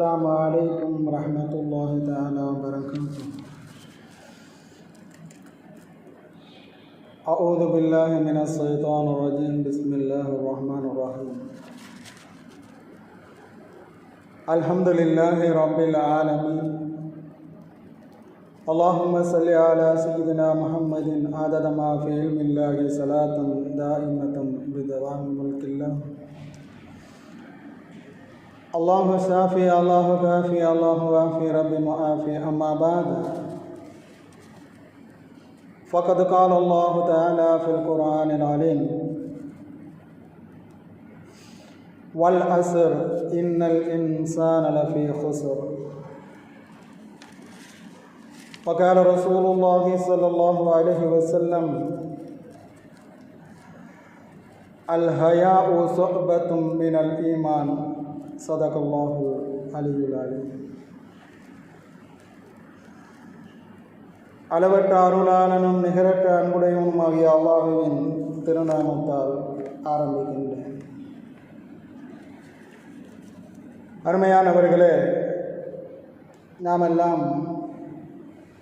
السلام عليكم ورحمة الله تعالى وبركاته. أعوذ بالله من الشيطان الرجيم. بسم الله الرحمن الرحيم. الحمد لله رب العالمين. اللهم صل على سيدنا محمد. عدد ما في علم الله صلاة دائمة بدوام ملك الله. الله شافي الله كافي الله وافي رب معافي أما بعد فقد قال الله تعالى في القرآن العليم والعصر إن الإنسان لفي خسر. وقال رسول الله صلى الله عليه وسلم الحياء صعبة من الإيمان. சதகல்லாஹு அலியுலாலி அளவற்ற அருளாளனும் நிகரற்ற அன்புடையவனும் ஆகிய அல்லாஹுவின் திருநாமத்தால் ஆரம்பிக்கின்றேன். அருமையானவர்களே நாமெல்லாம்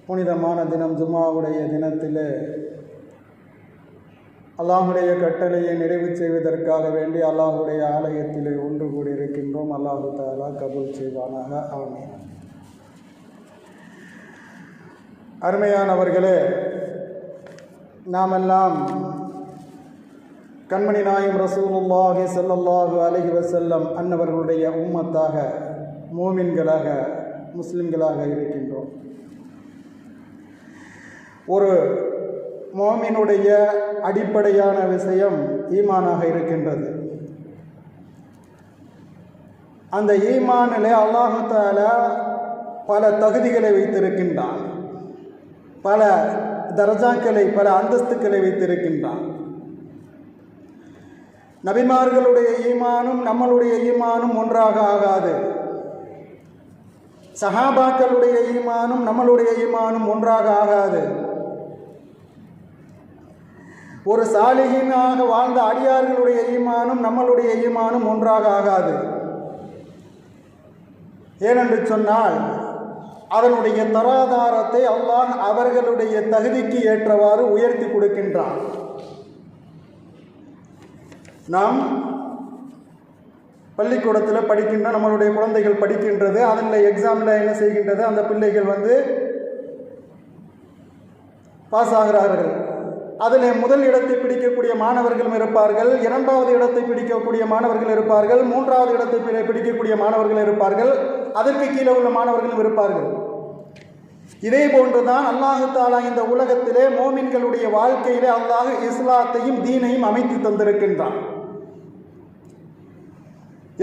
புனிதமான தினம் ஜுமாவுடைய தினத்திலே அல்லாஹுடைய கட்டளையை நிறைவு செய்வதற்காக வேண்டி அல்லாஹுடைய ஆலயத்திலே ஒன்று கூடியிருக்கின்றோம். அல்லாஹு தாலா கபூல் செய்வானாக. ஆமீன். அருமையானவர்களே நாமெல்லாம் கண்மணி நாயும் ரசூலுல்லாஹி செல்லல்லாஹு அலஹி வசல்லம் அன்னவர்களுடைய உம்மத்தாக மூமின்களாக முஸ்லிம்களாக இருக்கின்றோம். ஒரு மோமினுடைய அடிப்படையான விஷயம் ஈமானாக இருக்கின்றது. அந்த ஈமானிலே அல்லாஹால பல தகுதிகளை வைத்திருக்கின்றான். பல தரஜாக்களை பல அந்தஸ்துக்களை வைத்திருக்கின்றான். நபிமார்களுடைய ஈமானும் நம்மளுடைய ஈமானும் ஒன்றாக ஆகாது. சஹாபாக்களுடைய ஈமானும் நம்மளுடைய ஈமானும் ஒன்றாக ஆகாது. ஒரு சாலிகினாக வாழ்ந்த அடியார்களுடைய ஈமானும் நம்மளுடைய ஈமானும் ஒன்றாக ஆகாது. ஏனென்று சொன்னால் அதனுடைய தராதாரத்தை அல்லாஹ் அவர்களுடைய தகுதிக்கு ஏற்றவாறு உயர்த்தி கொடுக்கின்றான். நாம் பள்ளிக்கூடத்தில் படிக்கின்ற நம்மளுடைய குழந்தைகள் படிக்கின்றது அதில் எக்ஸாமில் என்ன செய்கின்றது அந்த பிள்ளைகள் வந்து பாஸ் ஆகிறார்கள். அதில் முதல் இடத்தை பிடிக்கக்கூடிய மாணவர்களும் இருப்பார்கள் இரண்டாவது இடத்தை பிடிக்கக்கூடிய மாணவர்கள் இருப்பார்கள் மூன்றாவது இடத்தை பிடிக்கக்கூடிய மாணவர்கள் இருப்பார்கள் அதற்கு கீழே உள்ள மாணவர்களும் இருப்பார்கள். இதே போன்றுதான் அல்லாஹு தாலா இந்த உலகத்திலே மோமின்களுடைய வாழ்க்கையிலே அல்லாஹ் இஸ்லாத்தையும் தீனையும் அமைத்து தந்திருக்கின்றான்.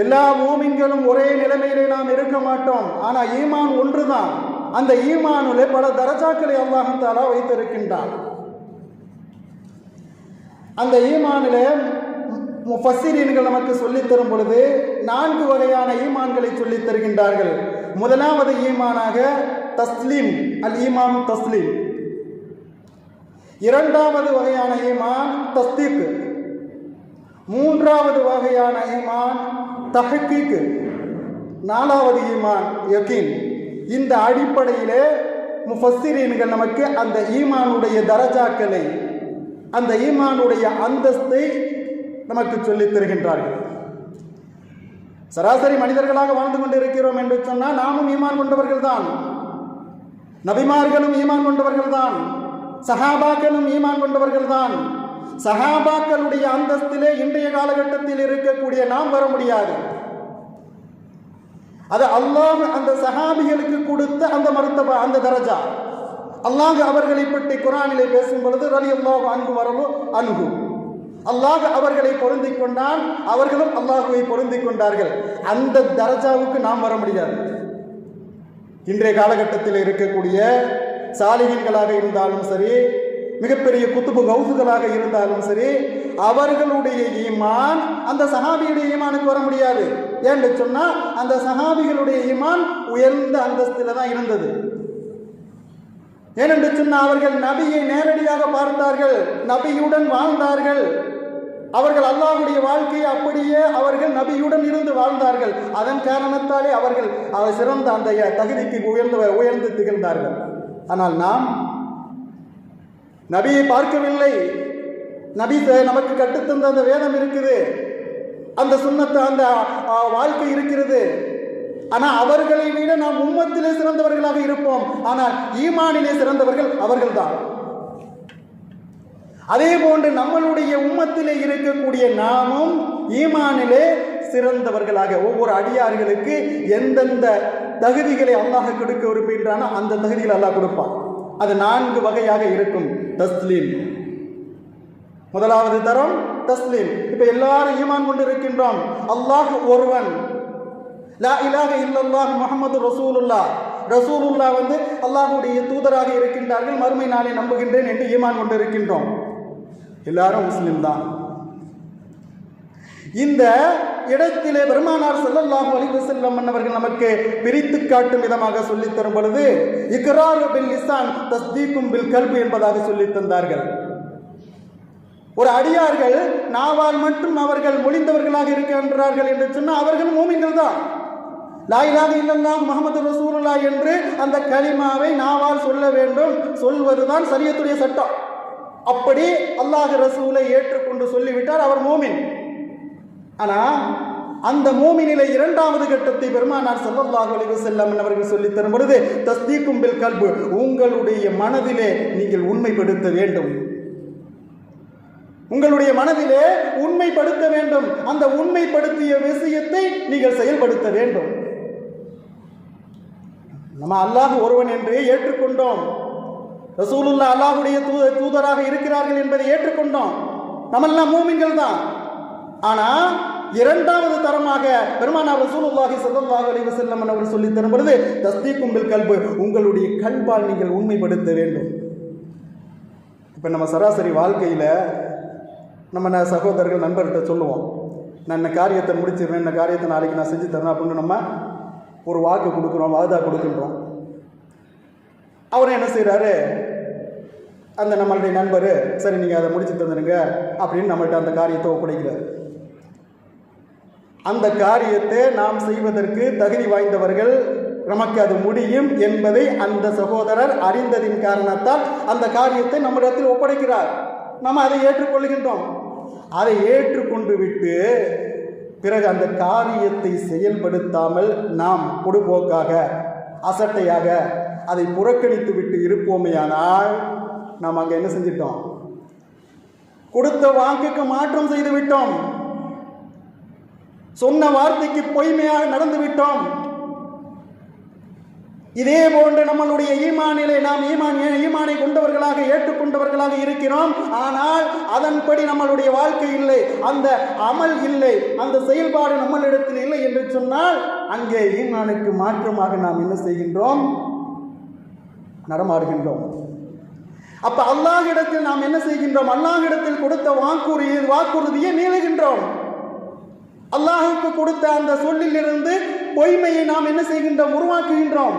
எல்லா மூமின்களும் ஒரே நிலைமையிலே நாம் இருக்க மாட்டோம். ஆனால் ஈமான் ஒன்றுதான். அந்த ஈமானுலே பல தரஜாக்களை அல்லாஹு தாலா வைத்திருக்கின்றான். அந்த ஈமானில் முஃபஸ்ஸிரீன்கள் நமக்கு சொல்லித் தரும் பொழுது நான்கு வகையான ஈமான்களை சொல்லித் தருகின்றார்கள். முதலாவது ஈமானாக தஸ்லீம் அல் ஈமான் தஸ்லீம். இரண்டாவது வகையான ஈமான் தஸ்தீக். மூன்றாவது வகையான ஈமான் தஹக்கீக் நாலாவது ஈமான் யக்கீன் இந்த அடிப்படையிலே முஃபஸ்ஸிரீன்கள் நமக்கு அந்த ஈமானுடைய தரஜாக்களை அந்த ஈமானுடைய அந்தஸ்தை நமக்கு சொல்லித் தருகின்றார்கள். சராசரி மனிதர்களாக வாழ்ந்து கொண்டிருக்கிறோம் என்று சொன்னால் நாமும் ஈமான் கொண்டவர்கள் தான். நபிமார்களும் ஈமான் கொண்டவர்கள் தான். சஹாபாக்களும் ஈமான் கொண்டவர்கள் தான். சஹாபாக்களுடைய அந்தஸ்திலே இன்றைய காலகட்டத்தில் இருக்கக்கூடிய நாம் வர முடியாது. அது அல்லாஹ் அந்த சஹாபிகளுக்கு கொடுத்த அந்த மருத்துவ அந்த தரஜா. அல்லாஹ் அவர்களை பற்றி குரானிலே பேசும் பொழுது ரலி அல்லாஹ் அன்பு வரலோ அன்பு அல்லாஹ் அவர்களை பொருந்தி கொண்டான் அவர்களும் அல்லாஹுவை பொருந்தி கொண்டார்கள். அந்த தரஜாவுக்கு நாம் வர முடியாது. இன்றைய காலகட்டத்தில் இருக்கக்கூடிய சாலிகன்களாக இருந்தாலும் சரி மிகப்பெரிய குத்துபு கவுசுகளாக இருந்தாலும் சரி அவர்களுடைய ஈமான் அந்த சஹாபியுடைய ஈமானுக்கு வர முடியாது. ஏன்னு சொன்னால் அந்த சஹாபிகளுடைய ஈமான் உயர்ந்த அந்தஸ்தில் தான் இருந்தது. ஏனென்று சொன்னால் அவர்கள் நபியை நேரடியாக பார்த்தார்கள் நபியுடன் வாழ்ந்தார்கள். அவர்கள் அல்லாஹுடைய வாழ்க்கையை அப்படியே அவர்கள் நபியுடன் இருந்து வாழ்ந்தார்கள். அதன் காரணத்தாலே அவர்கள் அவர் சிறந்த அந்த தகுதிக்கு உயர்ந்து உயர்ந்து திகழ்ந்தார்கள். ஆனால் நாம் நபியை பார்க்கவில்லை. நபி நமக்கு கட்டுத்தந்த அந்த வேதம் இருக்குது. அந்த சுண்ணத்தை அந்த வாழ்க்கை இருக்கிறது. ஆனால் அவர்களை விட நாம் உம்மத்திலே சிறந்தவர்களாக இருப்போம். ஆனால் ஈமானிலே சிறந்தவர்கள் அவர்கள்தான். அதே போன்று நம்மளுடைய உம்மத்திலே இருக்கக்கூடிய நாமும் ஈமானிலே சிறந்தவர்களாக ஒவ்வொரு அடியார்களுக்கு எந்தெந்த தகுதிகளை அல்லாஹ் கொடுக்க விரும்புகின்றானோ அந்த தகுதிகள் அல்லாஹ் கொடுப்பான். அது நான்கு வகையாக இருக்கும். தஸ்லீம். முதலாவது தரம் தஸ்லீம். இப்போ எல்லாரும் ஈமான் கொண்டு இருக்கின்றோம். அல்லாஹ் ஒருவன். லா இலாக இல்லல்லாஹ் முகமது ரசூலுல்லா ரசூலுல்லா வந்து அல்லாஹுடைய தூதராக இருக்கின்றார்கள். மறுமை நாளை நம்புகின்றேன் என்று ஈமான் கொண்டு இருக்கின்றோம் எல்லாரும் முஸ்லிம் தான். இந்த இடத்திலே பெருமானார் ஸல்லல்லாஹு அலைஹி செல்லம் அவர்கள் நமக்கு பிரித்து காட்டும் விதமாக சொல்லித் தரும் பொழுது இக்ரார் பில் இசான் தஸ்தீக்கும் பில் கல்பு என்பதாக சொல்லித் தந்தார்கள். ஒரு அடியார்கள் நாவால் மட்டும் அவர்கள் மொழிந்தவர்களாக இருக்கின்றார்கள் என்று சொன்னால் அவர்கள் மூமின்கள் தான். லாயிலாக இல்லல்லாஹ் முகமது ரசூலுல்லா என்று அந்த கலிமாவை நாவால் சொல்ல வேண்டும். சொல்வதுதான் சரியத்துடைய சட்டம். அப்படி அல்லாஹ் ரசூலை ஏற்றுக்கொண்டு சொல்லிவிட்டார் அவர் மோமின். ஆனால் அந்த மூமினிலை இரண்டாவது கட்டத்தை பெருமானார் ஸல்லல்லாஹு அலைஹி செல்லம் அவர்கள் சொல்லித் தரும் பொழுது தஸ்தீக்கும் பில் கல்பு உங்களுடைய மனதிலே நீங்கள் உண்மைப்படுத்த வேண்டும். உங்களுடைய மனதிலே உண்மைப்படுத்த வேண்டும். அந்த உண்மைப்படுத்திய விஷயத்தை நீங்கள் செயல்படுத்த வேண்டும். நம்ம அல்லாஹ் ஒருவன் என்று ஏற்றுக்கொண்டோம். ரசூலுல்லா அல்லாஹ்வுடைய தூத தூதராக இருக்கிறார்கள் என்பதை ஏற்றுக்கொண்டோம். நம்மெல்லாம் மூமின்கள் தான். ஆனா இரண்டாவது தரமாக பெருமானார் ரசூலுல்லாஹி ஸல்லல்லாஹு அலைஹி செல்லம் அவர்கள் சொல்லித் தரும் பொழுது தஸ்தி கும்பில் கல்பு உங்களுடைய கல்பால் நீங்கள் உண்மைப்படுத்த வேண்டும். இப்போ நம்ம சராசரி வாழ்க்கையில் நம்ம சகோதரர்கள் நண்பர்கிட்ட சொல்லுவோம் நான் இந்த காரியத்தை முடிச்சிடுவேன் இந்த காரியத்தை நாளைக்கு நான் செஞ்சு தரேன் அப்படின்னு நம்ம ஒரு வாக்கு கொடுக்குறோம் வாதா கொடுக்கின்றோம். அவர் என்ன செய்கிறாரு அந்த நம்மளுடைய நண்பர் சரி நீங்கள் அதை முடிச்சு தந்துடுங்க அப்படின்னு நம்மள்ட்ட அந்த காரியத்தை ஒப்படைக்கிறார். அந்த காரியத்தை நாம் செய்வதற்கு தகுதி வாய்ந்தவர்கள் நமக்கு அது முடியும் என்பதை அந்த சகோதரர் அறிந்ததின் காரணத்தால் அந்த காரியத்தை நம்மிடத்தில் ஒப்படைக்கிறார். நம்ம அதை ஏற்றுக்கொள்கின்றோம். அதை ஏற்றுக்கொண்டு விட்டு பிறகு அந்த காரியத்தை செயல்படுத்தாமல் நாம் பொடுபோக்காக அசட்டையாக அதை புறக்கணித்து விட்டு இருப்போமேயானால் நாம் அங்கே என்ன செஞ்சிட்டோம்? கொடுத்த வாக்குக்கு மாற்றம் செய்து விட்டோம் சொன்ன வார்த்தைக்கு பொய்மையாக நடந்து விட்டோம் இதே போன்று நம்மளுடைய ஈமானிலே நாம் ஈமான் ஈமானை கொண்டவர்களாக ஏற்றுக்கொண்டவர்களாக இருக்கிறோம். ஆனால் அதன்படி நம்மளுடைய வாழ்க்கை இல்லை. அந்த அமல் இல்லை. அந்த செயல்பாடு நம்மளிடத்தில் இல்லை என்று சொன்னால் அங்கே ஈமானுக்கு மாற்றமாக நாம் என்ன செய்கின்றோம்? நடமாடுகின்றோம். அப்ப அல்லாஹிடத்தில் நாம் என்ன செய்கின்றோம்? அல்லாஹிடத்தில் கொடுத்த வாக்குறுதி வாக்குறுதியை மீறுகின்றோம் அல்லாஹுக்கு கொடுத்த அந்த சொல்லிலிருந்து பொய்மையை நாம் என்ன செய்கின்றோம்? உருவாக்குகின்றோம்.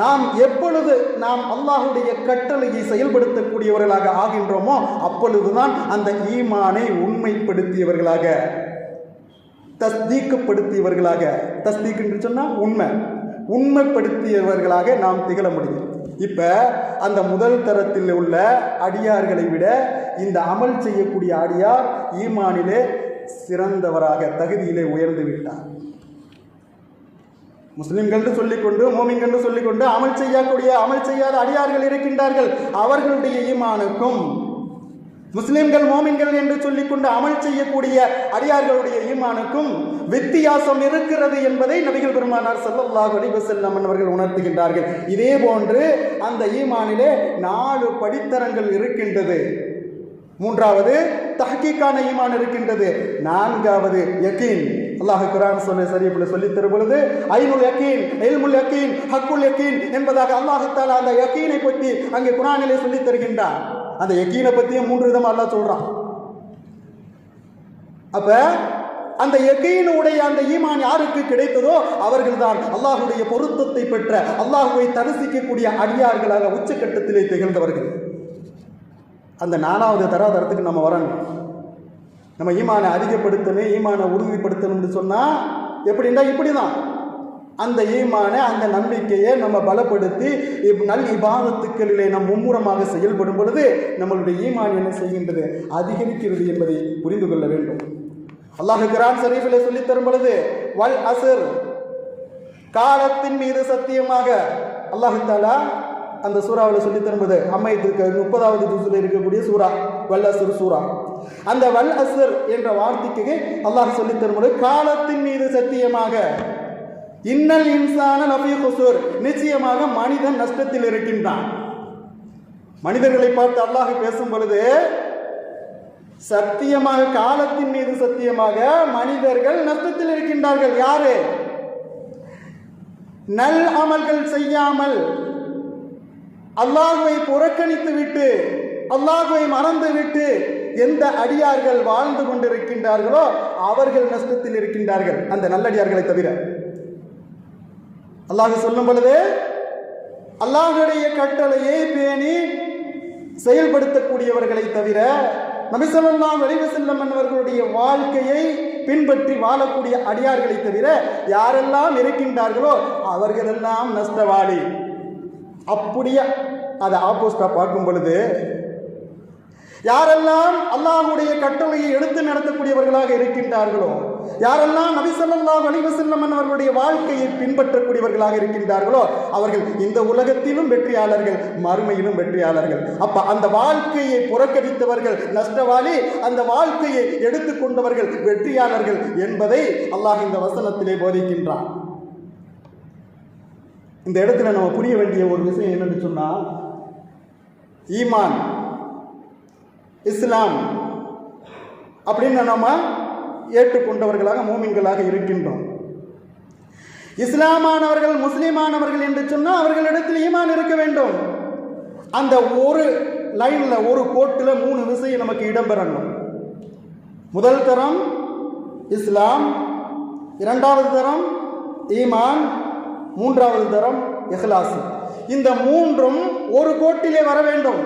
நாம் எப்பொழுது நாம் அல்லாஹுடைய கட்டளையை செயல்படுத்தக்கூடியவர்களாக ஆகின்றோமோ அப்பொழுதுதான் அந்த ஈமானை உண்மைப்படுத்தியவர்களாக தஸ்தீக்கப்படுத்தியவர்களாக தஸ்தீக் என்று சொன்னால் உண்மை உண்மைப்படுத்தியவர்களாக நாம் திகழ முடியும். இப்போ அந்த முதல் தரத்தில் உள்ள அடியார்களை விட இந்த அமல் செய்யக்கூடிய அடியார் ஈமானிலே சிறந்தவராக தகுதியிலே உயர்ந்து விட்டார். முஸ்லிம்கள் சொல்லிக்கொண்டு மோமின்கள் சொல்லிக்கொண்டு அமல் செய்யக்கூடிய அமல் செய்யாத அடியார்கள் இருக்கின்றார்கள். அவர்களுடைய ஈமானுக்கும் முஸ்லிம்கள் மோமின்கள் என்று சொல்லிக்கொண்டு அமல் செய்யக்கூடிய அடியார்களுடைய ஈமானுக்கும் வித்தியாசம் இருக்கிறது என்பதை நபிகள் பெருமானார் ஸல்லல்லாஹு அலைஹி வஸல்லம் அவர்கள் உணர்த்துகின்றார்கள். இதே போன்று அந்த ஈமானிலே நாலு படித்தரங்கள் இருக்கின்றது. மூன்றாவது தஹ்கீக்கான ஈமான் இருக்கின்றது. நான்காவது யகீன். அல்லாஹ் குரான் சொல்ல இப்படி சொல்லி தரும்பொழுது பொழுது யக்கீன் யகீன் யக்கீன் ஹக்குல் யக்கீன் என்பதாக அல்லாஹத்தால அந்த யக்கீனை பற்றி அங்கே குரானிலே சொல்லி தருகின்றான். அந்த யகீனை பற்றியும் மூன்று விதமாக அல்லாஹ் சொல்கிறான் அப்போ அந்த யகீனுடைய அந்த ஈமான் யாருக்கு கிடைத்ததோ அவர்கள்தான் அல்லாஹுடைய பொருத்தத்தை பெற்ற அல்லாஹுவை தரிசிக்கக்கூடிய அடியார்களாக உச்சக்கட்டத்திலே திகழ்ந்தவர்கள். அந்த நாலாவது தராதரத்துக்கு நம்ம வரணும். நம்ம ஈமானை அதிகப்படுத்தணும் ஈமானை உறுதிப்படுத்தணும்னு சொன்னால் எப்படின்னா இப்படி தான் அந்த ஈமானை அந்த நம்பிக்கையை நம்ம பலப்படுத்தி இப் நல் இபாதத்துக்களிலே நம் மும்முரமாக செயல்படும் பொழுது நம்மளுடைய ஈமான் என்ன செய்கின்றது? அதிகரிக்கிறது என்பதை புரிந்து கொள்ள வேண்டும். அல்லாஹு கிரான் சரீஃபில் சொல்லித் தரும் பொழுது வல் அசர் காலத்தின் மீது சத்தியமாக அல்லாஹு தாலா அந்த சூறாவில் சொல்லி தரும்போது அமைத்திருக்க முப்பதாவது ஜூஸில் இருக்கக்கூடிய சூறா வல் அசுர் சூறா. அந்த வல் அசர் என்ற வார்த்தைக்கு அல்லாஹ் சொல்லி தரும்போது காலத்தின் மீது சத்தியமாக இன்னல் இன்சான நபி குசூர் நிச்சயமாக மனிதன் நஷ்டத்தில் இருக்கின்றான். மனிதர்களை பார்த்து அல்லாஹ் பேசும் பொழுது சத்தியமாக காலத்தின் மீது சத்தியமாக மனிதர்கள் நஷ்டத்தில் இருக்கின்றார்கள். யாரு? நல் அமல்கள் செய்யாமல் அல்லாஹுவை புறக்கணித்து விட்டு அல்லாஹுவை மறந்து விட்டு எந்த அடியார்கள் வாழ்ந்து கொண்டிருக்கின்றார்களோ அவர்கள் நஷ்டத்தில் இருக்கின்றார்கள். அந்த நல்லடியார்களை தவிர. அல்லாஹ் சொல்லும் பொழுது அல்லாஹுடைய கட்டளையை பேணி செயல்படுத்தக்கூடியவர்களை தவிர நபிசல்லாம் வெளிவு செல்லம் என்பவர்களுடைய வாழ்க்கையை பின்பற்றி வாழக்கூடிய அடியார்களை தவிர யாரெல்லாம் இருக்கின்றார்களோ அவர்களெல்லாம் நஷ்டவாளி. அப்படியே அதை ஆப்போசிட்டா பார்க்கும் பொழுது யாரெல்லாம் அல்லாஹுடைய கட்டளையை எடுத்து நடத்தக்கூடியவர்களாக இருக்கின்றார்களோ யாரெல்லாம் நபி ஸல்லல்லாஹு அவர்களுடைய வாழ்க்கையை பின்பற்றக்கூடியவர்களாக இருக்கின்றார்களோ அவர்கள் இந்த உலகத்திலும் வெற்றியாளர்கள் மறுமையிலும் வெற்றியாளர்கள். அப்ப அந்த வாழ்க்கையை புறக்கணித்தவர்கள் நஷ்டவாளி அந்த வாழ்க்கையை எடுத்துக்கொண்டவர்கள் வெற்றியாளர்கள் என்பதை அல்லாஹ் இந்த வசனத்திலே போதிக்கின்றான். இந்த இடத்துல நம்ம புரிய வேண்டிய ஒரு விஷயம் என்னன்னு சொன்னால் ஈமான் இஸ்லாம் அப்படின்னு நம்ம ஏற்றுக்கொண்டவர்களாக மூமின்களாக இருக்கின்றோம். இஸ்லாமானவர்கள் முஸ்லீமானவர்கள் என்று சொன்னால் அவர்களிடத்தில் ஈமான் இருக்க வேண்டும். அந்த ஒரு லைனில் ஒரு கோட்டில் மூணு விஷயம் நமக்கு இடம்பெறணும். முதல் தரம் இஸ்லாம். இரண்டாவது தரம் ஈமான். மூன்றாவது தரம் இஹ்லாஸ் இந்த மூன்றும் ஒரு கோட்டிலே வர வேண்டும்.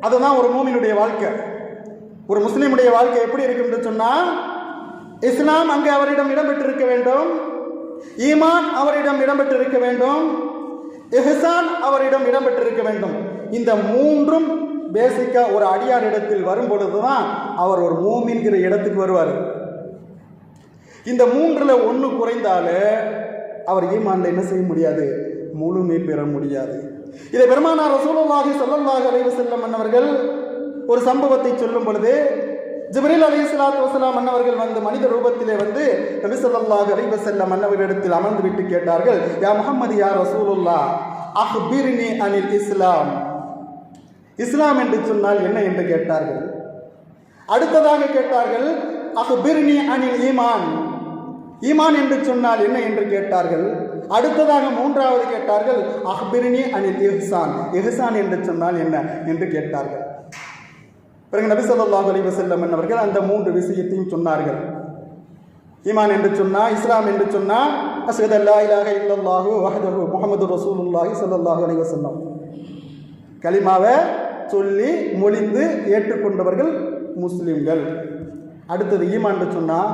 அதுதான் ஒரு மூமினுடைய வாழ்க்கை. ஒரு முஸ்லீமுடைய வாழ்க்கை எப்படி இருக்கும் என்று சொன்னால் இஸ்லாம் அங்கே அவரிடம் இடம்பெற்றிருக்க வேண்டும். ஈமான் அவரிடம் இடம்பெற்றிருக்க வேண்டும். இஹ்சான் அவரிடம் இடம்பெற்றிருக்க வேண்டும். இந்த மூன்றும் பேசிக்காக ஒரு அடியார் இடத்தில் வரும் பொழுதுதான் அவர் ஒரு மூமின்கிற இடத்துக்கு வருவார். இந்த மூன்றில் ஒன்று குறைந்தாலே அவர் ஈமான்ல என்ன செய்ய முடியாது? முழுமை பெற முடியாது. இதை பெருமானார் ரசூலுல்லாஹி ஸல்லல்லாஹு அலைஹி வஸல்லம் அன்னவர்கள் ஒரு சம்பவத்தை சொல்லும் பொழுது ஜிப்ரீல் அலைஹி ஸலாத்து வஸலாம் அன்னவர்கள் வந்து மனித ரூபத்திலே வந்து நபி ஸல்லல்லாஹு அலைஹி வஸல்லம் அன்னவரிடத்தில் அமர்ந்து விட்டு கேட்டார்கள் யா முஹம்மது யா ரசூலுல்லாஹ் அஹ்பிர்னி அனில் இஸ்லாம். இஸ்லாம் என்று சொன்னால் என்ன என்று கேட்டார்கள்? அடுத்ததாக கேட்டார்கள் அஹ்பிர்னி அனில் ஈமான். ஈமான் என்று சொன்னால் என்ன என்று கேட்டார்கள்? அடுத்ததாக மூன்றாவது கேட்டார்கள் அஹ்பிரினி அனில் இஹ்சான். இஹ்சான் என்று சொன்னால் என்ன? என்று கேட்டார்கள். பிறகு நபி ஸல்லல்லாஹு அலைஹி வஸல்லம் அவர்கள் அந்த மூன்று விஷயத்தையும் சொன்னார்கள். ஈமான் என்று சொன்னால் இஸ்லாம் என்று சொன்னால் அஸ்ஹது அல்லா இலாஹ இல்லல்லாஹு வஹதஹு முகமது ரசூலுல்லாஹி ஸல்லல்லாஹு அலி வசல்லம் கலிமாவை சொல்லி மொழிந்து ஏற்றுக்கொண்டவர்கள் முஸ்லீம்கள். அடுத்தது ஈமான் என்று சொன்னால்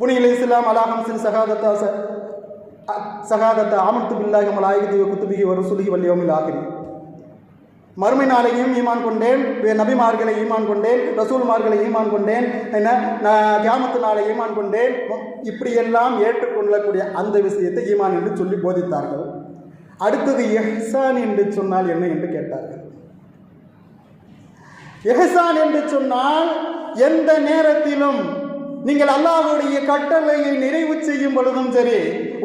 புனியில் இஸ்லாம் அலாஹம் சின் சகாதத்தா ச சகாதத்தை ஆமத்து பில்லாஹி மலாயிகதி குத்துபிகி வரும் சுலுகி வல்லியோமில் ஆகிரி. மறுமை நாளையும் ஈமான் கொண்டேன் வே- நபிமார்களை ஈமான் கொண்டேன் ரசூல்மார்களை ஈமான் கொண்டேன் என்ன கியாமத்து நாளை ஈமான் கொண்டேன் இப்படியெல்லாம் ஏற்றுக்கொள்ளக்கூடிய அந்த விஷயத்தை ஈமான் என்று சொல்லி போதித்தார்கள். அடுத்தது எஹ்சான் என்று சொன்னால் என்ன என்று கேட்டார்கள். எஹ்சான் என்று சொன்னால் எந்த நேரத்திலும் நீங்கள் அல்லாஹ்வுடைய கட்டளையை நிறைவு செய்யும் பொழுதும் சரி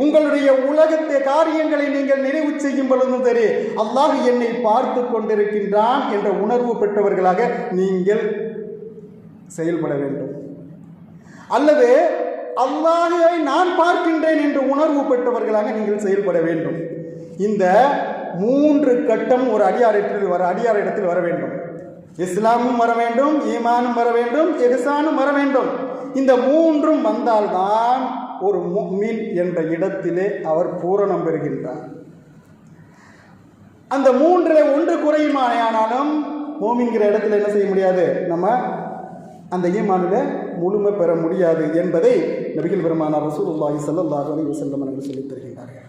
உங்களுடைய உலகத்தை காரியங்களை நீங்கள் நிறைவு செய்யும் பொழுதும் சரி அல்லாஹ் என்னை பார்த்து கொண்டிருக்கின்றான் என்ற உணர்வு பெற்றவர்களாக நீங்கள் செயல்பட வேண்டும். அல்லது அல்லாஹை நான் பார்க்கின்றேன் என்று உணர்வு பெற்றவர்களாக நீங்கள் செயல்பட வேண்டும். இந்த மூன்று கட்டம் ஒரு அடியாரிடத்தில் வர அடியார் இடத்தில் வர வேண்டும். இஸ்லாமும் வர வேண்டும் ஈமானும் வர வேண்டும் எஹ்சானும் வர வேண்டும். இந்த மூன்றும் வந்தால்தான் ஒரு முஃமின் என்ற இடத்திலே அவர் பூரணம் பெறுகின்றார். அந்த மூன்றில் ஒன்று குறையுமானாலும் மோமிங்கிற இடத்துல என்ன செய்ய முடியாது? நம்ம அந்த ஈமானில் முழுமை பெற முடியாது என்பதை நபிகள் பெருமானார் ரசூலுல்லாஹி சல்லாஹ் அலி வசல்லம் அவர்கள் சொல்லித் தருகின்றார்கள்.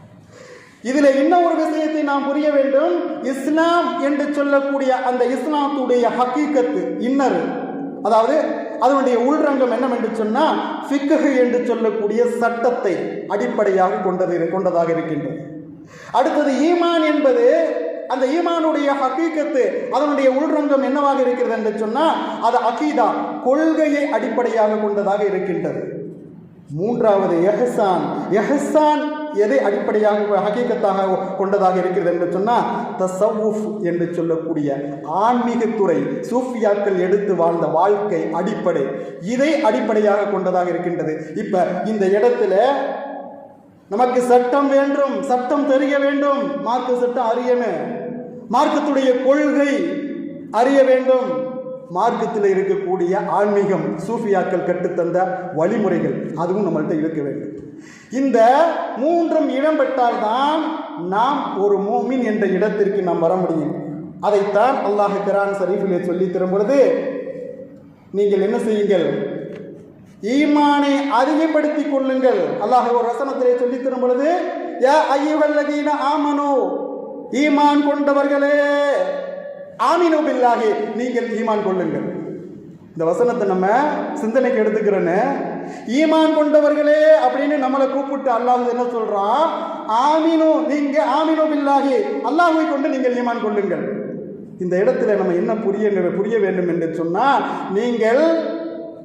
இதில் இன்னும் ஒரு விஷயத்தை நாம் புரிய வேண்டும். இஸ்லாம் என்று சொல்லக்கூடிய அந்த இஸ்லாத்துடைய ஹக்கீக்கத்து இன்னர் அதாவது அதனுடைய உள்ரங்கம் என்னவென்று சொன்னால் ஃபிக்ககு என்று சொல்லக்கூடிய சட்டத்தை அடிப்படையாக கொண்டது கொண்டதாக இருக்கின்றது. அடுத்தது ஈமான் என்பது அந்த ஈமானுடைய ஹக்கீக்கத்து அதனுடைய உள்ரங்கம் என்னவாக இருக்கிறது என்று சொன்னால் அது அகீதா கொள்கையை அடிப்படையாக கொண்டதாக இருக்கின்றது. மூன்றாவது எஹசான். எஹசான் எதை அடிப்படையாக ஹகீக்கத்தாக கொண்டதாக இருக்கிறது என்று சொன்னால் தசவுஃப் என்று சொல்லக்கூடிய ஆன்மீகத்துறை சூஃபியாக்கள் எடுத்து வாழ்ந்த வாழ்க்கை அடிப்படை. இதை அடிப்படையாக கொண்டதாக இருக்கின்றது. இப்போ இந்த இடத்துல நமக்கு சட்டம் வேண்டும் சட்டம் தெரிய வேண்டும். மார்க்க சட்டம் அறியணும் மார்க்கத்துடைய கொள்கை அறிய வேண்டும். மார்க்கத்தில் இருக்கக்கூடிய ஆன்மீகம் சூஃபியாக்கள் கற்றுத்தந்த வழிமுறைகள் அதுவும் நம்மள்கிட்ட இருக்க வேண்டும். இந்த மூன்றும் இடம்பெற்றால்தான் நாம் ஒரு மூமின் என்ற இடத்திற்கு நாம் வர முடியும். அதைத்தான் அல்லாஹ் கிரான் ஷரீஃபிலே சொல்லி தரும் பொழுது நீங்கள் என்ன செய்யுங்கள்? ஈமானை அதிகப்படுத்திக் கொள்ளுங்கள். அல்லாஹ் ஒரு வசனத்திலே சொல்லி தரும் பொழுது யா ஐயுகல்லதீன ஆமனு ஈமான் கொண்டவர்களே ஆமினோ பில்லாகி நீங்கள் ஈமான் கொள்ளுங்கள். இந்த வசனத்தை நம்ம சிந்தனைக்கு எடுத்துக்கிறோன்னு ஈமான் கொண்டவர்களே அப்படின்னு நம்மளை கூப்பிட்டு அல்லாஹ் என்ன சொல்றான் ஆமினோ நீங்க ஆமினோ பில்லாகி அல்லாஹை கொண்டு நீங்கள் ஈமான் கொள்ளுங்கள். இந்த இடத்துல நம்ம என்ன புரிய புரிய வேண்டும் என்று சொன்னால் நீங்கள்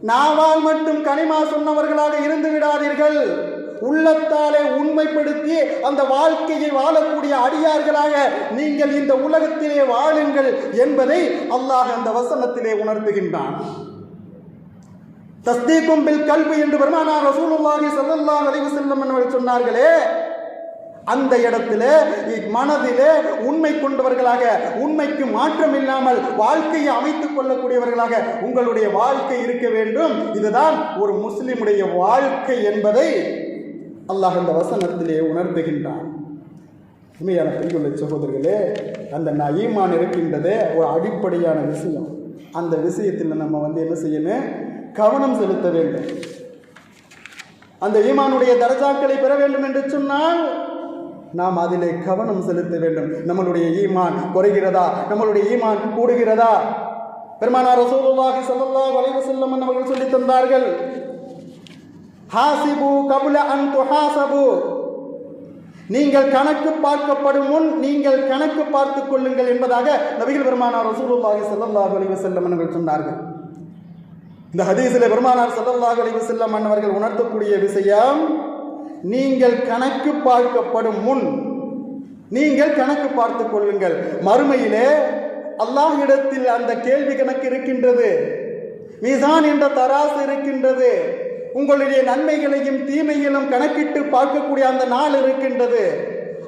நாவால் மட்டும் கனிமா சொன்னவர்களாக இருந்து விடாதீர்கள். உள்ளத்தாலே உண்மைப்படுத்தி அந்த வாழ்க்கையை வாழக்கூடிய அடியார்களாக நீங்கள் இந்த உலகத்திலே வாழுங்கள் என்பதை அல்லாஹ் அந்த வசனத்திலே உணர்த்துகின்றான். தஸ்தீக்கும் பில் கல்வி என்று பெருமானார் ரசூலுல்லாஹி சல்லல்லாஹு அலைஹி வஸல்லம் அவர்கள் சொன்னார்களே அந்த இடத்திலே மனதிலே உண்மை கொண்டவர்களாக உண்மைக்கு மாற்றம் இல்லாமல் வாழ்க்கையை அமைத்துக் கொள்ளக்கூடியவர்களாக உங்களுடைய வாழ்க்கை இருக்க வேண்டும். இதுதான் ஒரு முஸ்லிமுடைய வாழ்க்கை என்பதை அல்லாஹ் அந்த வசனத்திலே உணர்த்துகின்றான். உண்மையான பெண்குள்ள சகோதரர்களே அந்த நான் ஈமான் இருக்கின்றதே ஒரு அடிப்படையான விஷயம். அந்த விஷயத்தில் நம்ம வந்து என்ன செய்யணும்? கவனம் செலுத்த வேண்டும். அந்த ஈமானுடைய தரஜாக்களை பெற வேண்டும் என்று சொன்னால் நாம் அதிலே கவனம் செலுத்த வேண்டும். நம்மளுடைய ஈமான் குறைகிறதா? நம்மளுடைய ஈமான் கூடுகிறதா? பெருமானார் ரசூலுல்லாஹி ஸல்லல்லாஹு அலைஹி வஸல்லம் அவர்கள் சொல்லி தந்தார்கள் ஹாசிபு கபுல அன் துஹாசபு. நீங்கள் கணக்கு பார்க்கப்படும் முன் நீங்கள் கணக்கு பார்த்துக் கொள்ளுங்கள் என்பதாக நபிகள் பெருமானார் ரசூலுல்லாஹி ஸல்லல்லாஹு அலைஹி வஸல்லம் அவர்கள் சொன்னார்கள். இந்த ஹதீஸில் பெருமானார் சல்லல்லாஹ் அலைவு செல்லம் அவர்கள் உணர்த்தக்கூடிய விஷயம் நீங்கள் கணக்கு பார்க்கப்படும் முன் நீங்கள் கணக்கு பார்த்து கொள்ளுங்கள். மறுமையிலே அல்லாஹ்விடத்தில் அந்த கேள்வி கணக்கு இருக்கின்றது. மீசான் என்ற தராசு இருக்கின்றது. உங்களுடைய நன்மைகளையும் தீமைகளும் கணக்கிட்டு பார்க்கக்கூடிய அந்த நாள் இருக்கின்றது.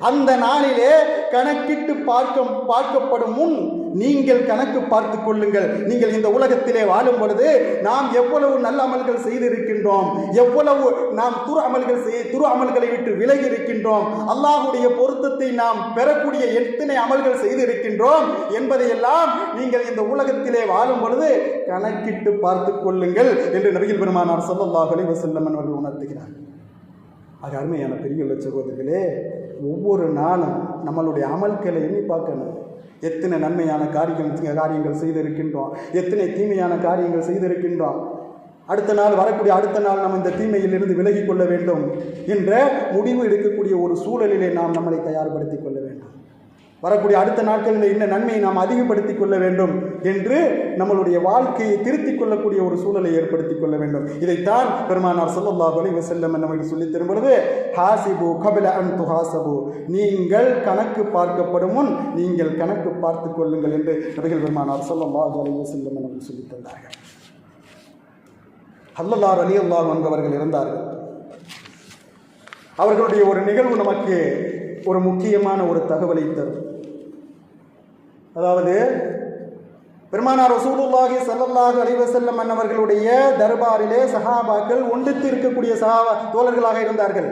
அந்த நாளிலே கணக்கிட்டு பார்க்க பார்க்கப்படும் முன் நீங்கள் கணக்கு பார்த்து கொள்ளுங்கள். நீங்கள் இந்த உலகத்திலே வாழும் பொழுது நாம் எவ்வளவு நல்ல அமல்கள் செய்திருக்கின்றோம். எவ்வளவு நாம் துரு அமல்கள் செய் துரு அமல்களை விட்டு விலகி இருக்கின்றோம் அல்லாஹுடைய பொருத்தத்தை நாம் பெறக்கூடிய எத்தனை அமல்கள் செய்திருக்கின்றோம் என்பதையெல்லாம் நீங்கள் இந்த உலகத்திலே வாழும் பொழுது கணக்கிட்டு பார்த்து கொள்ளுங்கள் என்று நபிகள் பெருமானார் ஸல்லல்லாஹு அலைஹி வஸல்லம் அவர்கள் உணர்த்துகிறார். அது அருமையான பெரிய சகோதரர்களே ஒவ்வொரு நாளும் நம்மளுடைய அமல்களை எண்ணி பார்க்கணும் எத்தனை நன்மையான காரியம் காரியங்கள் செய்திருக்கின்றோம். எத்தனை தீமையான காரியங்கள் செய்திருக்கின்றோம். அடுத்த நாள் வரக்கூடிய அடுத்த நாள் நாம் இந்த தீமையிலிருந்து விலகிக் கொள்ள வேண்டும் என்ற முடிவு எடுக்கக்கூடிய ஒரு சூழலிலே நாம் நம்மளை தயார்படுத்திக் கொள்ள வரக்கூடிய அடுத்த நாட்களில் என்ன நன்மையை நாம் அதிகப்படுத்திக் கொள்ள வேண்டும் என்று நம்மளுடைய வாழ்க்கையை திருத்திக் கொள்ளக்கூடிய ஒரு சூழலை ஏற்படுத்திக் கொள்ள வேண்டும். இதைத்தான் பெருமானார் ஸல்லல்லாஹு அலைஹி வஸல்லம் நம்மளுக்கு சொல்லித் தரும் பொழுது ஹாசிபு கபில அன் துஹாசபு. நீங்கள் கணக்கு பார்க்கப்படும் முன் நீங்கள் கணக்கு பார்த்து கொள்ளுங்கள் என்று நபிகள் பெருமானார் ஸல்லல்லாஹு அலைஹி செல்லம் நமக்கு சொல்லித் தந்தார்கள். ஹல்லல்லார் அலி அல்லாஹ் என்பவர்கள் இருந்தார்கள் அவர்களுடைய ஒரு நிகழ்வு நமக்கு ஒரு முக்கியமான ஒரு தகவலை தரும். அதாவது பெருமானார் ரசூலுல்லாஹி சல்லல்லாஹு அலைஹி வஸல்லம் அன்னவர்களுடைய தர்பாரிலே சஹாபாக்கள் ஒன்றித்து இருக்கக்கூடிய சஹாபா தோழர்களாக இருந்தார்கள்.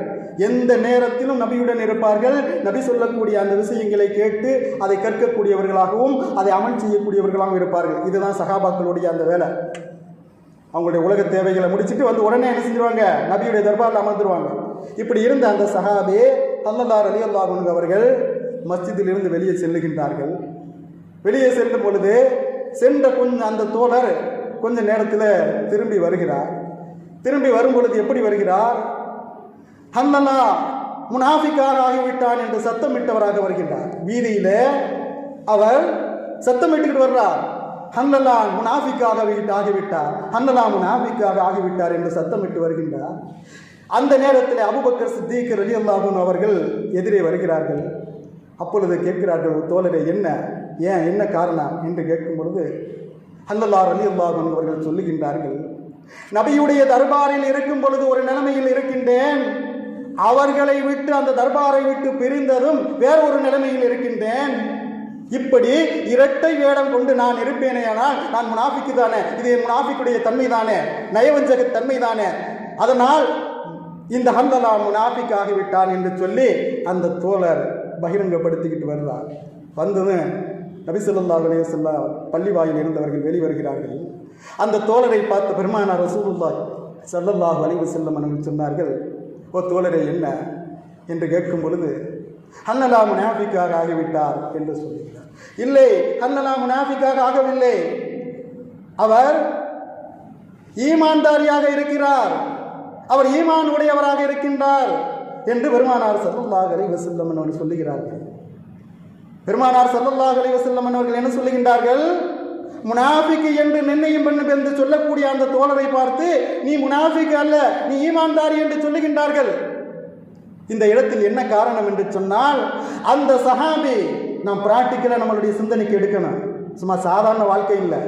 எந்த நேரத்திலும் நபியுடன் இருப்பார்கள். நபி சொல்லக்கூடிய அந்த விஷயங்களை கேட்டு அதை கற்கக்கூடியவர்களாகவும் அதை அமல் செய்யக்கூடியவர்களாகவும் இருப்பார்கள். இதுதான் சஹாபாக்களுடைய அந்த வேலை. அவங்களுடைய உலக தேவைகளை முடிச்சுட்டு வந்து உடனே என்ன செஞ்சிருவாங்க? நபியுடைய தர்பாரில் அமர்ந்துருவாங்க. இப்படி இருந்த அந்த சஹாபே அல்லல்லார் அலி அல்லாஹ் அவர்கள் மஸ்ஜிதிலிருந்து வெளியே செல்லுகின்றார்கள். வெளியே செல்லும் பொழுது சென்ற கொஞ்சம் அந்த தோழர் கொஞ்ச நேரத்தில் திரும்பி வருகிறார். திரும்பி வரும் பொழுது எப்படி வருகிறார்? ஹல்லல்லா முனாஃபிக்காக ஆகிவிட்டான் என்று சத்தமிட்டவராக வருகின்றார். வீதியிலே அவர் சத்தமிட்டுக்கிட்டு வர்றார். ஹன்னலா முனாஃபிக்காக வீட்டு ஆகிவிட்டார். ஹன்னலா முனாஃபிக்காக ஆகிவிட்டார் என்று சத்தமிட்டு வருகின்றார். அந்த நேரத்தில் அபுபக்கர் சித்திக் ரலி அல்லாஹூன் அவர்கள் எதிரே வருகிறார்கள். அப்பொழுது கேட்கிறார்கள் தோழரை தோழரே என்ன? ஏன் என்ன காரணம் என்று கேட்கும் பொழுது அல்லல்லார் அலி அல்லாஹன் அவர்கள் சொல்லுகின்றார்கள் நபியுடைய தர்பாரில் இருக்கும் பொழுது ஒரு நிலைமையில் இருக்கின்றேன். அவர்களை விட்டு அந்த தர்பாரை விட்டு பிரிந்ததும் வேற ஒரு நிலைமையில் இருக்கின்றேன். இப்படி இரட்டை வேடம் கொண்டு நான் இருப்பேனே ஆனால் நான் முனாஃபிக்கு தானே. இது என் முனாஃபிக்குடைய தன்மை தானே. நயவஞ்சக தன்மை தானே. அதனால் இந்த ஹந்தலா முனாஃபிக் ஆகிவிட்டான் என்று சொல்லி அந்த தோழர் பகிரங்கப்படுத்திக்கிட்டு வருவார். வந்ததும் நபிசல்லா அலையசல்லா பள்ளி வாயில் இருந்தவர்கள் வெளிவருகிறார்கள் அந்த தோழரை பார்த்து பெருமானார் ரசூலுல்லாய் ஸல்லல்லாஹு அலைஹி வஸல்லம் அவர்கள் சொன்னார்கள் ஓ தோழரே என்ன? என்று கேட்கும் பொழுது ஹன்னலா முனாஃபிக்காக ஆகிவிட்டார் என்று சொல்லுகிறார். இல்லை ஹன்னலா முனாஃபிக்காக ஆகவில்லை. அவர் ஈமான்தாரியாக இருக்கிறார். அவர் ஈமான் உடையவராக இருக்கின்றார் என்று பெருமானார் சல்லல்லாஹு அலைஹி வஸல்லம் அவர்கள் சொல்லுகிறார்கள். பெருமானார் சல்லல்லாஹ் அலைவசல்லம் அவர்கள் என்ன சொல்லுகின்றார்கள்? முனாஃபிக்கு என்று நிர்ணயம் பண்ணும் என்று சொல்லக்கூடிய அந்த தோழரை பார்த்து நீ முனாஃபிக்கு அல்ல நீ ஈமான்தாரி என்று சொல்லுகின்றார்கள். இந்த இடத்தில் என்ன காரணம் என்று சொன்னால் அந்த சஹாபி நாம் பிராக்டிக்கலாக நம்மளுடைய சிந்தனைக்கு எடுக்கணும். சும்மா சாதாரண வாழ்க்கை இல்லை.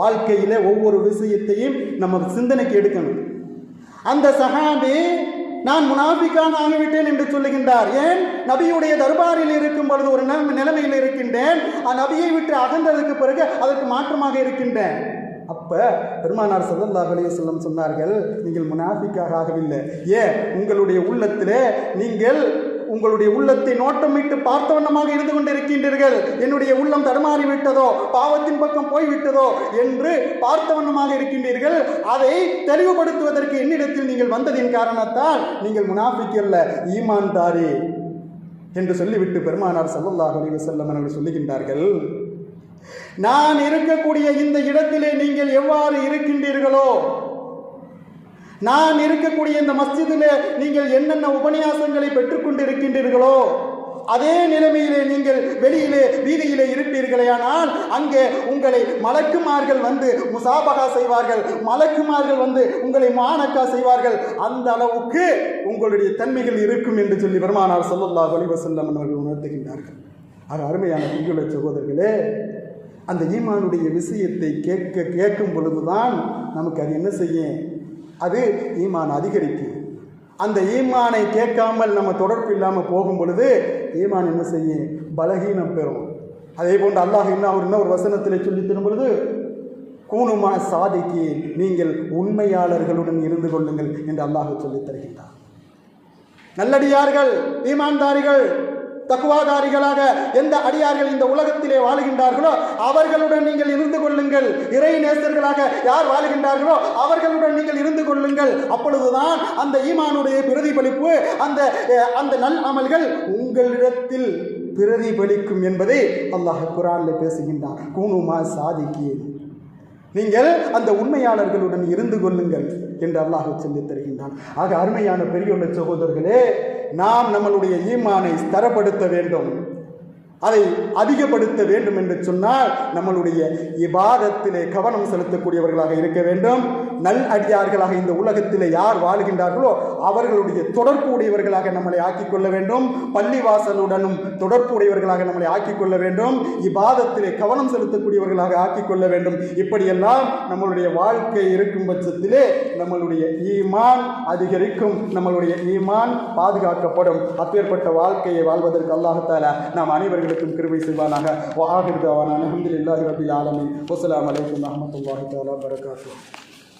வாழ்க்கையில் ஒவ்வொரு விஷயத்தையும் நம்ம சிந்தனைக்கு எடுக்கணும். அந்த சஹாபி நான் முனாஃபிக்காக ஆகிவிட்டேன் என்று சொல்லுகின்றார். ஏன்? நபியுடைய தர்பாரில் இருக்கும் பொழுது ஒரு நிலைமையில் இருக்கின்றேன். நபியை விட்டு அகன்றதுக்கு பிறகு அதற்கு மாற்றமாக இருக்கின்றேன். அப்ப பெருமானார் ஸல்லல்லாஹு அலைஹி செல்லம் சொன்னார்கள் நீங்கள் முனாஃபிக்காக ஆகவில்லை. ஏன்? உங்களுடைய உள்ளத்திலே நீங்கள் உங்களுடைய உள்ளத்தை நோட்டமிட்டு பார்த்த வண்ணமாக இருந்து கொண்டிருக்கின்றீர்கள். என்னுடைய உள்ளம் தடுமாறி விட்டதோ பாவத்தின் பக்கம் போய்விட்டதோ? என்று பார்த்த வண்ணமாக இருக்கின்றீர்கள். அதை தெளிவுபடுத்துவதற்கு என்னிடத்தில் நீங்கள் வந்ததின் காரணத்தால் நீங்கள் முனாஃபிக்கல்ல ஈமான்தாரி என்று சொல்லிவிட்டு பெருமானார் ஸல்லல்லாஹு அலி வசல்லம் அவர்கள் சொல்லுகின்றார்கள். நான் இருக்கக்கூடிய இந்த இடத்திலே நீங்கள் எவ்வாறு இருக்கின்றீர்களோ நான் இருக்கக்கூடிய இந்த மஸ்ஜிதில் நீங்கள் என்னென்ன உபன்யாசங்களை பெற்றுக்கொண்டிருக்கின்றீர்களோ அதே நிலைமையிலே நீங்கள் வெளியிலே வீதியிலே இருப்பீர்களேயானால் அங்கே உங்களை மலக்குமார்கள் வந்து முசாபகா செய்வார்கள் மலக்குமார்கள் வந்து உங்களை மானக்கா செய்வார்கள். அந்த அளவுக்கு உங்களுடைய தன்மைகள் இருக்கும் என்று சொல்லி பெருமானார் சொல்லல்லா வலிவசல்லம் அவர்கள் உணர்த்துகின்றார்கள். ஆக அருமையான இங்குள்ள சகோதரர்களே அந்த ஈமானுடைய விஷயத்தை கேட்க கேட்கும் பொழுதுதான் நமக்கு அது என்ன செய்யும்? அது ஈமான் அதிகரிக்கும். அந்த ஈமானை கேட்காமல் நம்ம தொடர்பு இல்லாமல் போகும் பொழுது ஈமான் என்ன செய்யும்? பலகீனம் பெறும். அதே போன்று அல்லாஹ் இன்னும் அவர் இன்னும் ஒரு வசனத்தில் சொல்லி தரும் பொழுது கூணுமா சாதிக்கு நீங்கள் உண்மையாளர்களுடன் இருந்து கொள்ளுங்கள் என்று அல்லாஹ் சொல்லித் தருகின்றார். நல்லடியார்கள் ஈமான்தாரிகள் தக்குவாதாரிகளாக எந்த அடியார்கள் இந்த உலகத்திலே வாழுகின்றார்களோ அவர்களுடன் நீங்கள் இருந்து கொள்ளுங்கள். இறை நேசர்களாக யார் வாழுகின்றார்களோ அவர்களுடன் நீங்கள் இருந்து கொள்ளுங்கள். அப்பொழுதுதான் அந்த ஈமானுடைய பிரதிபலிப்பு அந்த அந்த நல் அமல்கள் உங்களிடத்தில் பிரதிபலிக்கும் என்பதை அல்லாஹ் குரானில் பேசுகின்றான். கூணுமா சாதிக்கியேன் நீங்கள் அந்த உண்மையாளர்களுடன் இருந்து கொள்ளுங்கள் என்று அல்லாஹ் சொல்லி தருகின்றான். ஆக அருமையான பெரியுள்ள சகோதரர்களே நாம் நம்மளுடைய ஈமானை ஸ்தரப்படுத்த வேண்டும். அதை அதிகப்படுத்த வேண்டும் என்று சொன்னால் நம்மளுடைய இபாதத்திலே கவனம் செலுத்தக்கூடியவர்களாக இருக்க வேண்டும். நல் அடியார்களாக இந்த உலகத்தில் யார் வாழ்கின்றார்களோ அவர்களுடைய தொடர்பு உடையவர்களாக நம்மளை ஆக்கிக் கொள்ள வேண்டும். பள்ளிவாசலுடனும் தொடர்பு உடையவர்களாக நம்மளை ஆக்கிக் கொள்ள வேண்டும். இபாதத்திலே கவனம் செலுத்தக்கூடியவர்களாக ஆக்கிக் கொள்ள வேண்டும். இப்படியெல்லாம் நம்மளுடைய வாழ்க்கை இருக்கும் பட்சத்திலே நம்மளுடைய ஈமான் அதிகரிக்கும். நம்மளுடைய ஈமான் பாதுகாக்கப்படும். அப்பேற்பட்ட வாழ்க்கையை வாழ்வதற்கு அல்லாஹத்தால நாம் அனைவர்களுக்கும் கிருபை செய்வானாக. வாகிருதாவான தவானான அஹமதுல்லாஹி ரபில் ஆலமின். வசலாம் அலைக்கும் அஹமத்துல்லாஹி தாலா வரகாத்து